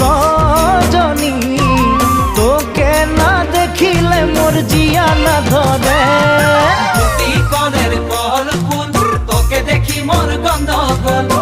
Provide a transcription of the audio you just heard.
সজনী তোকে না দেখিলে মোর জিয়া না ধরে তোকে দেখি মোর গন্ধগোল।